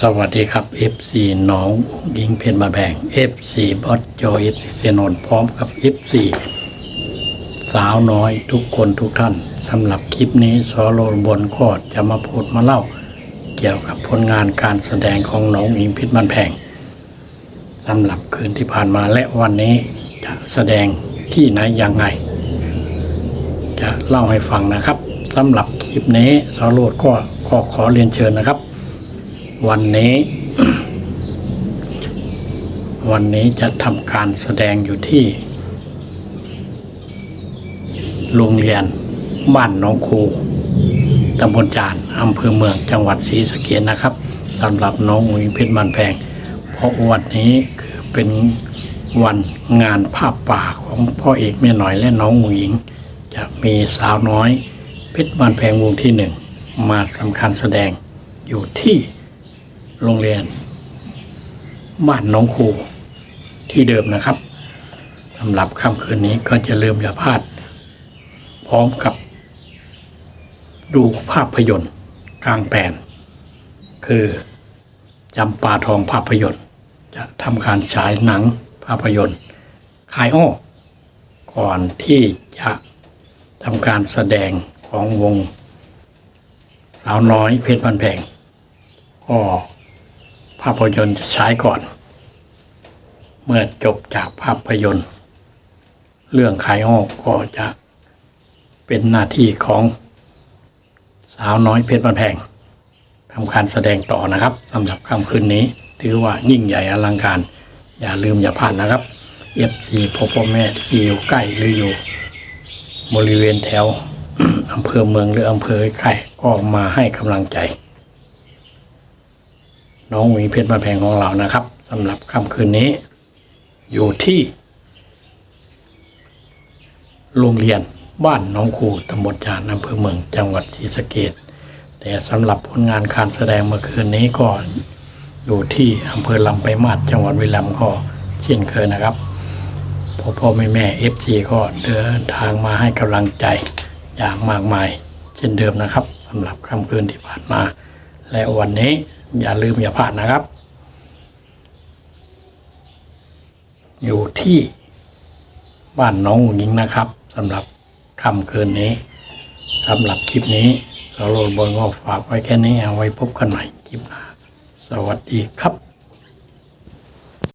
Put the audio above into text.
สวัสดีครับ FC น้องยิงเพชรมาแบ่ง FC บอสจ FC เซนนพร้อมกับ FC สาวน้อยทุกคนทุกท่านสำหรับคลิปนี้สโลบนก็จะมาพูดมาเล่า เกี่ยวกับผลงานการแสดงของน้องยิงเพชรมันแพงสำหรับคืนที่ผ่านมาและวันนี้จะแสดงที่ไหนยังไง จะเล่าให้ฟังนะครับสำหรับคลิปนี้สโลดก็ขอขอเรียนเชิญนะครับ วันนี้ วันนี้จะทำการแสดงอยู่ที่ โรงเรียนบ้านน้องคูตำบลจานอำเภอเมืองจังหวัดศรีสะเกษนะครับสำหรับน้องอุ๋ยเพชรมันแพง เพราะวันนี้คือเป็นวันงานภาพป่าของพ่อเอกแม่หน่อยและน้องหมูหญิง จะมีสาวน้อยเพชรมันแพงวงที่หนึ่งมาสำคัญแสดงอยู่ที่ โรงเรียนบ้านน้องครูที่เดิมนะครับสำหรับค่ำคืนนี้ก็จะลืมอย่าพลาด พร้อมกับดูภาพยนตร์กลางแปลน คือจำปาทองภาพยนตร์ จะทำการฉายหนังภาพยนตร์คายอ้อก่อนที่จะทำการแสดงของวง สาวน้อยเพชรบันแพงก็ ภาพยนตร์จะฉายก่อน เมื่อจบจากภาพยนตร์ เรื่องขายออกก็จะเป็นหน้าที่ของสาวน้อยเพชรบ้านแพงทำการแสดงต่อนะครับสำหรับค่ำคืนนี้ ถือว่ายิ่งใหญ่อลังการ อย่าลืมอย่าพลาดนะครับเอฟซีพ่อพ่อแม่ที่อยู่ใกล้หรืออยู่ บริเวณแถวอำเภอเมืองหรืออำเภอใกล้ก็มาให้กำลังใจ น้องหวีเพชรมาแพงของเรานะครับสำหรับค่ำคืนนี้ อยู่ที่ โรงเรียนบ้านน้องคูตำบลจานอำเภอเมืองจังหวัดศรีสะเกษแต่สำหรับผลงานการแสดงเมื่อคืนนี้ก็อยู่ที่อำเภอลำไปมาศจังหวัดวิลัมก็เช่นเคยนะครับพ่อพ่อแม่แม่เอฟซีก็เดินทางมาให้กำลังใจอย่างมากมาย เช่นเดิมนะครับสำหรับค่ำคืนที่ผ่านมา และวันนี้อย่าลืมอย่าพลาดนะครับ อยู่ที่บ้านน้องหญิงนะครับสำหรับค่ำคืนนี้สำหรับคลิปนี้เราโรดบนก็ฝากไว้แค่นี้เอาไว้พบกันใหม่คลิปหน้าสวัสดีครับ